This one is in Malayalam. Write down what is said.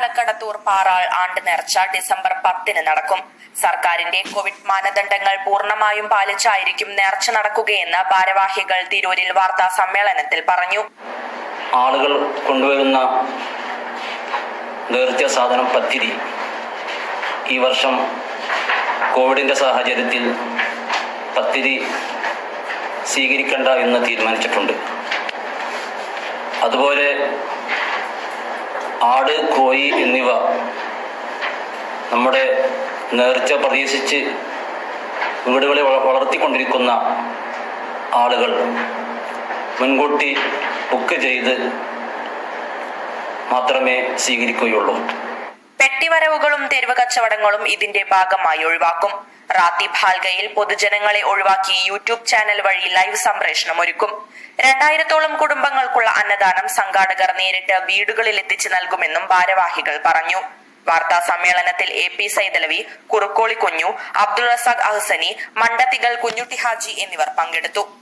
പാലക്കടത്തൂർ പാറാൾ ആണ്ട് നേർച്ച ഡിസംബർ പത്തിന് നടക്കും. സർക്കാരിന്റെ കോവിഡ് മാനദണ്ഡങ്ങൾ പൂർണമായും പാലിച്ചായിരിക്കും നേർച്ച നടക്കുകയെന്ന് ഭാരവാഹികൾ തിരൂരിൽ വാർത്താ സമ്മേളനത്തിൽ പറഞ്ഞു. ആളുകൾ കൊണ്ടുവരുന്ന നേർച്ച സാധനം പത്തിരി ഈ വർഷം കോവിഡിന്റെ സാഹചര്യത്തിൽ പത്തിരി സ്വീകരിക്കേണ്ട എന്ന് തീരുമാനിച്ചിട്ടുണ്ട്. അതുപോലെ ആട് കോഴി എന്നിവ നമ്മുടെ നേർച്ച പ്രതീക്ഷിച്ച് വീടുകളിൽ വളർത്തിക്കൊണ്ടിരിക്കുന്ന ആളുകൾ മുൻകൂട്ടി ബുക്ക് ചെയ്ത് മാത്രമേ സ്വീകരിക്കുകയുള്ളൂ. പെട്ടിവരവുകളും തെരുവ് കച്ചവടങ്ങളും ഇതിന്റെ ഭാഗമായി ഒഴിവാക്കും. റാത്തി ഭാൽഗയിൽ പൊതുജനങ്ങളെ ഒഴിവാക്കി യൂട്യൂബ് ചാനൽ വഴി ലൈവ് സംപ്രേഷണം ഒരുക്കും. രണ്ടായിരത്തോളം കുടുംബങ്ങൾക്കുള്ള അന്നദാനം സംഘാടകർ നേരിട്ട് വീടുകളിൽ എത്തിച്ചു നൽകുമെന്നും ഭാരവാഹികൾ പറഞ്ഞു. വാർത്താ സമ്മേളനത്തിൽ എ പി സൈതലവി കുറുക്കോളി കുഞ്ഞു അബ്ദുൾ റസാഖ് അഹ്സനി മണ്ടത്തികൾ കുഞ്ഞുട്ടി ഹാജി എന്നിവർ പങ്കെടുത്തു.